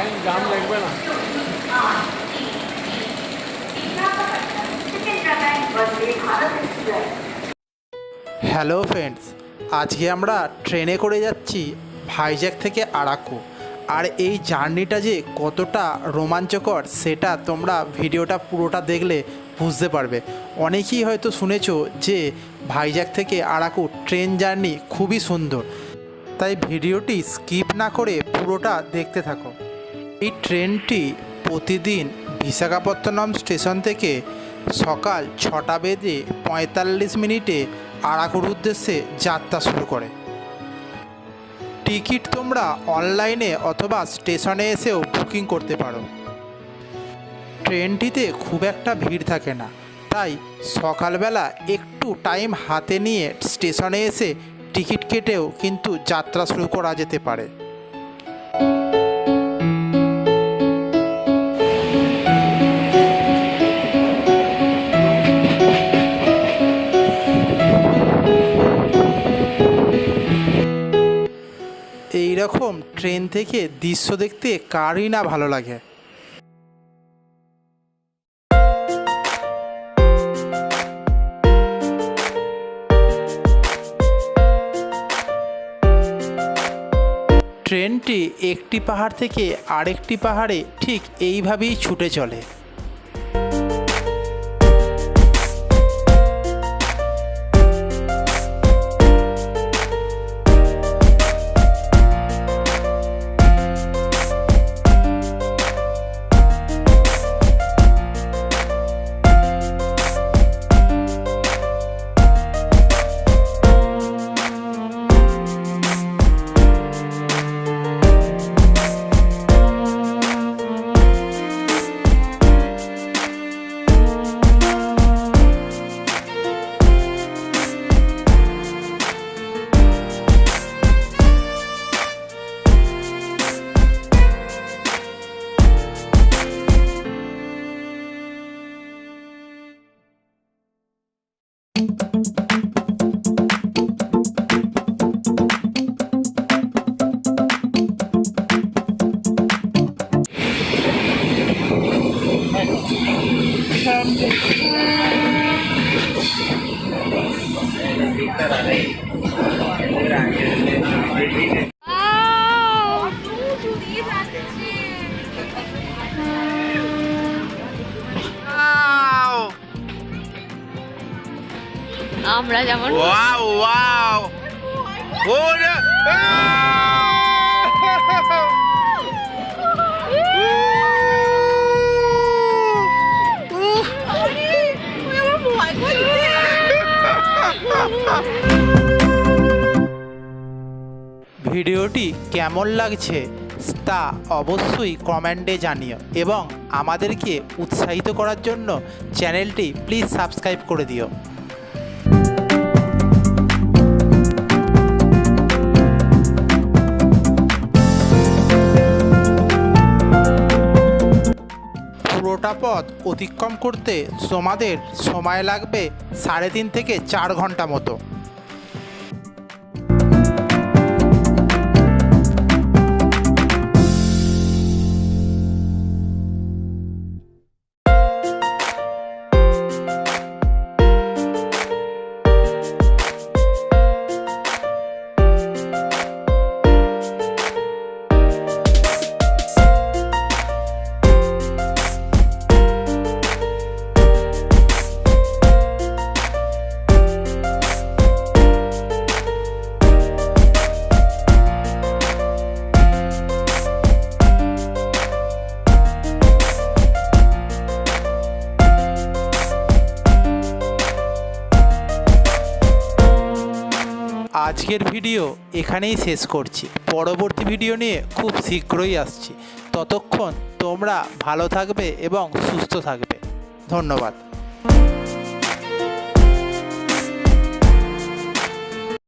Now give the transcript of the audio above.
Line জাম লাগবে না hello friends আজকে আমরা ট্রেনে করে যাচ্ছি ভাইজ্যাক থেকে আরাকু আর এই জার্নিটা যে কতটা রোমাঞ্চকর, সেটা তোমরা ভিডিওটা পুরোটা দেখলে বুঝতে পারবে। অনেকেই হয়তো শুনেছো যে ভাইজ্যাক থেকে আরাকু ট্রেন জার্নি খুবই সুন্দর। তাই ভিডিওটি স্কিপ না করে পুরোটা দেখতে থাকো। এই ট্রেনটি প্রতিদিন বিশাখাপত্তনম স্টেশন থেকে সকাল ছটা বেজে পঁয়তাল্লিশ মিনিটে আরাকুর উদ্দেশ্যে যাত্রা শুরু করে। টিকিট তোমরা অনলাইনে অথবা স্টেশনে এসেও বুকিং করতে পারো। ট্রেনটিতে খুব একটা ভিড় থাকে না, তাই সকালবেলা একটু টাইম হাতে নিয়ে স্টেশনে এসে টিকিট কেটেও কিন্তু যাত্রা শুরু করা যেতে পারে। এই রকম ট্রেন থেকে দৃশ্য দেখতে কারই না ভালো লাগে? ট্রেনটি একটি পাহাড় থেকে আরেকটি পাহাড়ে ঠিক এইভাবেই ছুটে চলে। আমরা যেমন Wow, wow! What ভিডিওটি কেমন লাগছে তা অবশ্যই কমেন্টে জানিও এবং আমাদেরকে উৎসাহিত করার জন্য চ্যানেলটি প্লিজ সাবস্ক্রাইব করে দিও। পুরোটা পথ অতিক্রম করতে তোমাদের সময় লাগবে সাড়ে তিন থেকে চার ঘণ্টা মতো। আজকের ভিডিও এখানেই শেষ করছি। পরবর্তী ভিডিও নিয়ে খুব শীঘ্রই আসছি। ততক্ষণ তোমরা ভালো থাকবে এবং সুস্থ থাকবে। ধন্যবাদ।